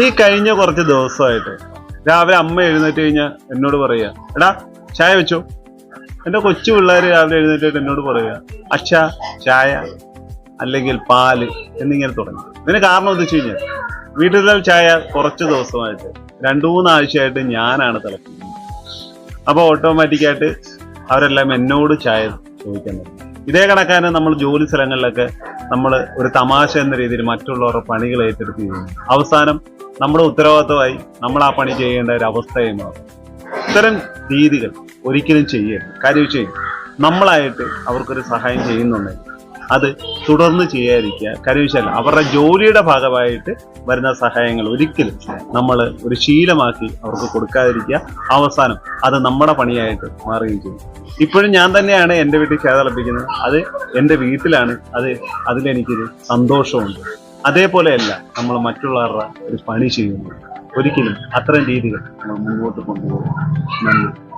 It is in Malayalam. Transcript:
ഈ കഴിഞ്ഞ കുറച്ച് ദിവസമായിട്ട് രാവിലെ അമ്മ എഴുന്നേറ്റ് കഴിഞ്ഞാൽ എന്നോട് പറയുക എടാ ചായ വെച്ചോ? എന്റെ കൊച്ചു പിള്ളേർ രാവിലെ എഴുന്നേറ്റിട്ട് എന്നോട് പറയുക അച്ഛ ചായ അല്ലെങ്കിൽ പാൽ എന്നിങ്ങനെ തുടങ്ങി. ഇതിന് കാരണം എന്താ വെച്ച് കഴിഞ്ഞാൽ വീട്ടിലെ ചായ കുറച്ച് ദിവസമായിട്ട് രണ്ടു മൂന്നാഴ്ചയായിട്ട് ഞാനാണ് തിളക്കുന്നത് അപ്പോൾ ഓട്ടോമാറ്റിക്കായിട്ട് അവരെല്ലാം എന്നോട് ചായ ചോദിക്കുന്നത് ഇതേ കണക്കാണ് നമ്മൾ ജോലി സ്ഥലങ്ങളിലൊക്കെ നമ്മൾ ഒരു തമാശ എന്ന രീതിയിൽ മറ്റുള്ളവരുടെ പണികൾ ഏറ്റെടുത്ത് ചെയ്യുന്നു. അവസാനം നമ്മുടെ ഉത്തരവാദിത്തമായി നമ്മൾ ആ പണി ചെയ്യേണ്ട ഒരു അവസ്ഥയെ മാറും. ഇത്തരം രീതികൾ ഒരിക്കലും ചെയ്യരുത്. കാര്യം ചെയ്യും. നമ്മളായിട്ട് അവർക്കൊരു സഹായം ചെയ്യുന്നുണ്ടെങ്കിൽ അത് തുടർന്ന് ചെയ്യാതിരിക്കുക. കാര്യം അവരുടെ ജോലിയുടെ ഭാഗമായിട്ട് വരുന്ന സഹായങ്ങൾ ഒരിക്കലും നമ്മൾ ഒരു ശീലമാക്കി അവർക്ക് കൊടുക്കാതിരിക്കുക. അവസാനം അത് നമ്മുടെ പണിയായിട്ട് മാറുകയും ചെയ്യും. ഇപ്പോഴും ഞാൻ തന്നെയാണ് എന്റെ വീട്ടിൽ ചേത അത് എന്റെ വീട്ടിലാണ്. അത് അതിലെനിക്കൊരു സന്തോഷമുണ്ട്. അതേപോലെയല്ല നമ്മൾ മറ്റുള്ളവരുടെ ഒരു പണി ചെയ്യുന്നത് ഒരിക്കലും അത്തരം രീതികൾ നമ്മൾ മുന്നോട്ട് കൊണ്ടുപോകും. നന്ദി.